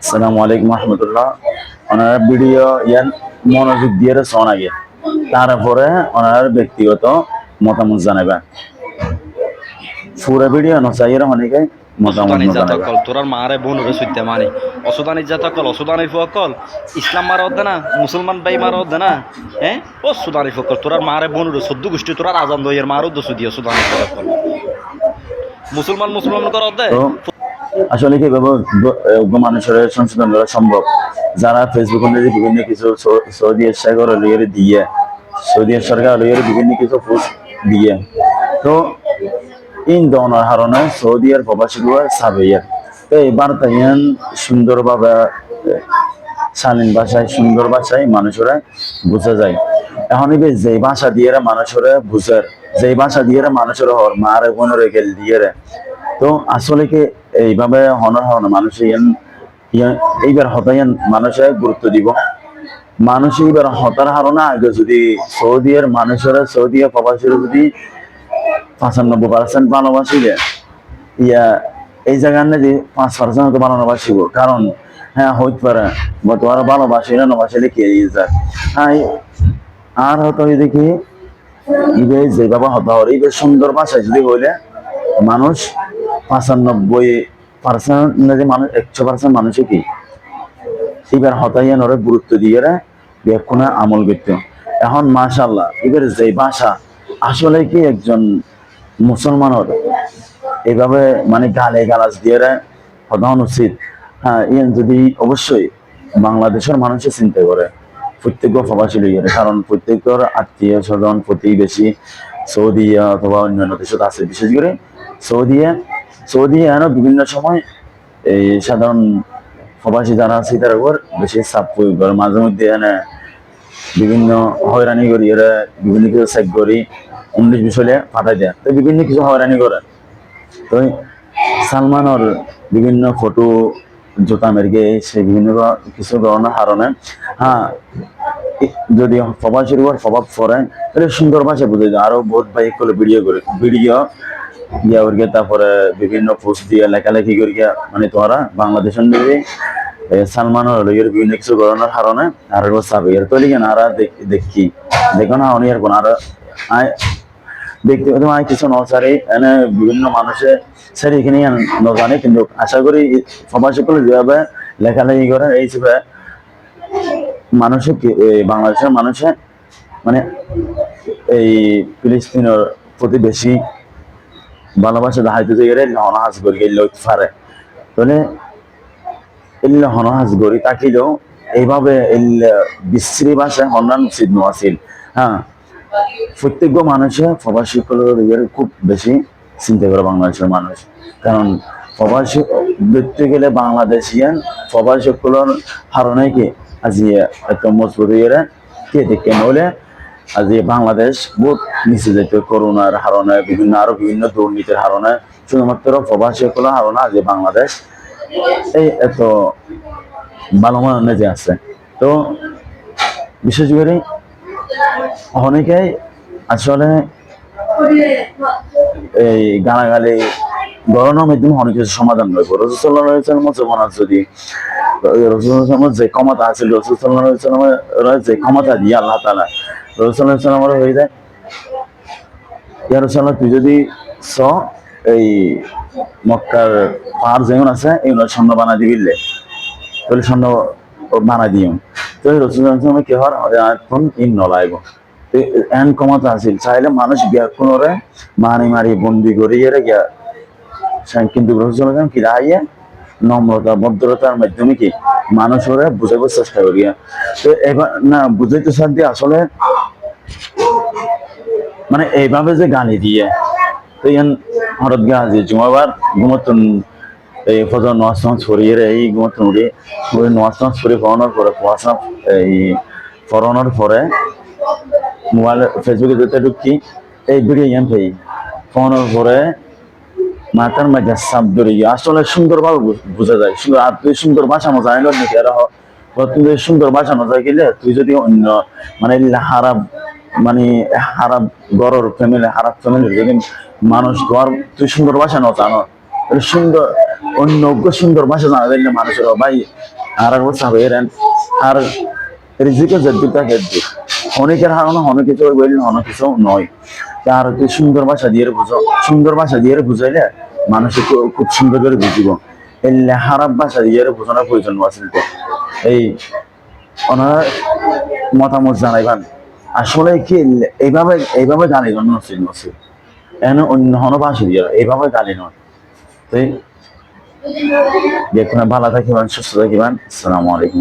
আসসালামু আলাইকুম রহমতুল্লাহ। ওনারা ভিডিও ইয়ান মনোযোগ দিয়ে শোন আগে তারপরে ওনার ব্যক্তিগত মতামত জানাবে। পুরো ভিডিও নচাইয়ের অনেকে তোরার মারে সইতে মানে। অসুদানি ফকল ইসলাম মারা না মুসলমান মারা না হ্যাঁ ও সুদানি ফকল তোরার মারে সদ্য গোষ্ঠী তোরার আজান দইয়ের মারও দোষ দিয়ে সুদানি ফকল। মুসলমান মুসলমান কর আসলে গ- মানুষের সংশোধন করা সম্ভব? যারা ফেসবুক বিভিন্ন কিছু সৌদি সাগর লইয়ের দিয়ে, সৌদি সরকার লইয়ের বিভিন্ন কিছু পোস্ট দিয়ে, তো ইন দনের হারণে সৌদি আর প্রবাসী সাবেয়ার তো এই বার্তা সুন্দরভাবে শালীন ভাষায়, সুন্দর ভাষায় মানুষরা বোঝা যায়। এখন এই যে ভাষা দিয়ে মানুষরা বুঝার যে ভাষা দিয়ে মানুষরা হর মারে গেল দিয়ে তো আসলে কি এইভাবে হনর হন মানুষ এইবার হতায়ান মানুষে গুরুত্ব দিব। মানুষ এইবার হতার হারণে আগে যদি সৌদিয়ার মানুষেরা, সৌদিয়া প্রবাসীরা যদি পঁচানব্বই পার্সেন্ট ভালোবাসিলে, ইয়া এই জায়গার না যে পাঁচ পার্সেন্ট হয়তো ভালোবাসিব। কারণ হ্যাঁ হইতে পারে বা তোমার ভালোবাসি না নবাসিলে কে যায়? হ্যাঁ আর হয়তো দেখি ইবে যেভাবে হতে হবে ইবে সুন্দর ভাষায় যদি হইলে মানুষ পার্সেন্ট মানুষ, একশো পার্সেন্ট কি? এবার হতাইয়ান ওরা গুরুত্ব দিয়ে আমল করত এখন মাশাল্লাহ এবার যে আসলে কি একজন মুসলমানের মানে গালে গালাজ দিয়ে হতাহন উচিত হ্যাঁ ইয়ান যদি অবশ্যই বাংলাদেশের মানুষে চিন্তা করে, প্রত্যেক প্রবাসী লইয়ে কারণ প্রত্যেকের আত্মীয় স্বজন প্রতিবেশী, সৌদি অথবা অন্যান্য দেশত আছে। বিশেষ করে সৌদিয়া সৌদি এনো বিভিন্ন সময় এই সাধারণ প্রবাসী যারা আছে, তার উপর বেশি চাপ প্রয়োগ করে মাঝে মধ্যে এনে বিভিন্ন হয়রানি করি, এরা বিভিন্ন কিছু চেক করি, উনিশ বিষয়ে পাঠাই দেয়। তো বিভিন্ন কিছু হয়রানি করে। তো সালমানের বিভিন্ন ফটো জোতা মেরগে, সে বিভিন্ন কিছু ধরনের কারণে হ্যাঁ যদি প্রবাসীর উপর প্রভাব পড়ে, তাহলে সুন্দর ভাষা বুঝে যায়। আরও বহুত ভাই করে ভিডিও করে ভিডিও করিয়া তারপরে বিভিন্ন পোস্ট দিয়ে লেখালেখি করিয়া মানে তোরা বাংলাদেশের লইয়ের বিভিন্ন কিছু কারণে আর এর আর দেখি দেখো। না কোন আর কিছু এনে বিভিন্ন মানুষে স্যার এখানে নজানে, কিন্তু আশা করি সমাজ সকলে যেভাবে লেখালেখি করে, এই হিসেবে মানুষে বাংলাদেশের মানুষে মানে এই ফিলিস্তিনের প্রতি বেশি ভালোবাসা দেখাইতে যে এর হনহাজ করি গেলে পারে। তাহলে এলে হনহাজ করি তাকিলেও এইভাবে বিশ্রী ভাষায় হন্যান উচিত নোয়াছিল হ্যাঁ প্রত্যেক মানুষে প্রবাসী খুব বেশি চিন্তা করে বাংলাদেশের মানুষ। কারণ প্রবাসী দেখতে গেলে বাংলাদেশিয়ান প্রবাসী সকলের হারণে কি আজি এত মজবুত ইয়ে কে দেখে নইলে আজি বাংলাদেশ বহুত নিচে যেত করোনার হারণে, বিভিন্ন আরও বিভিন্ন দুর্নীতির হারণে। শুধুমাত্র প্রবাসী সকলের হারণে আজি বাংলাদেশ এই এত ভালো মানে যে আছে। তো বিশেষ করে অনেকেই আসলে এই গানাগালি গরমের মাধ্যমে অনেক কিছু সমাধান রয়েছে রসুল্লাহ সাল্লাম যেমন আছে যদি রসুল্লাহ যে ক্ষমতা আছে রসুল্লাহ সাল্লামের যে ক্ষমতা দিয়ে আল্লাহ তালা রসুল্লাহ সাল্লামের হয়ে যায়। তুই যদি স, এই মক্কার পাহাড় যেমন আছে স্বর্ণ বানা দিবিলে তাহলে স্বর্ণ বানা দিও। তো কি হওয়ার এখন ইন নলাইব। এন ক্ষমতা চাইলে মানুষ বিয়া কোনরে মারি মারি বন্দি করি এর গিয়া কিন্তু কি নম্রতা, ভদ্রতার মাধ্যমে কি? মানুষের বুঝাবার চেষ্টা করিয়া। তো এবার না, বুঝাইতে সাথে আসলে মানে এইভাবে যে গালি দিয়ে, তো ইয়ান হঠাৎ গা যে জুমাবার এই ফজর নামাজ ছড়িয়ে রে, এই ঘুমতন উড়ে ওই নোয়াজ নামাজ ছড়িয়ে পড়ানোর পরে কুয়াশা এই পড়ানোর পরে, মোবাইল, ফেসবুকে যেতে ঢুকি, এই ভিডিও ফোনের পরে মাঝে সাপ ধরে গিয়ে, আসলে সুন্দরভাবে বোঝা যায়। সুন্দর, আর তুই সুন্দর ভাষানো জানিল নাকি? আর তুই সুন্দর ভাষানো যায় গেলে তুই যদি অন্য মানে হারাপ মানে হারাপ গড়র ফ্যামিলি হারাপ ফ্যামিলির যদি মানুষ ঘর তুই সুন্দর ভাষানো জানো? তাহলে সুন্দর, অন্য সুন্দর ভাষা জানা দিলে মানুষের। ভাই, আর আর সাবে এরেন, আর রিজিকে জদ্দুটা হেদ্দু অনেকের হারানো, অনেক কিছু বললেন অনেক কিছু নয়। আর তুই সুন্দর ভাষা দিয়ে বুঝো। সুন্দর ভাষা দিয়ে বুঝাইলে মানুষ খুব- সুন্দর করে বুঝিব। এই খারাপ ভাষা দিয়ে বোঝানোর প্রয়োজন আছে এই ওনার মতামত জানাইবান। আসলে কি, এইভাবে এইভাবে গালি গান নসির নসির। এন অন্য হন ভাষা দিয়ে, এইভাবে গালি নয় তো দেখুন, ভালো থাকিবেন, সুস্থ থাকিবেন। আসসালামু আলাইকুম।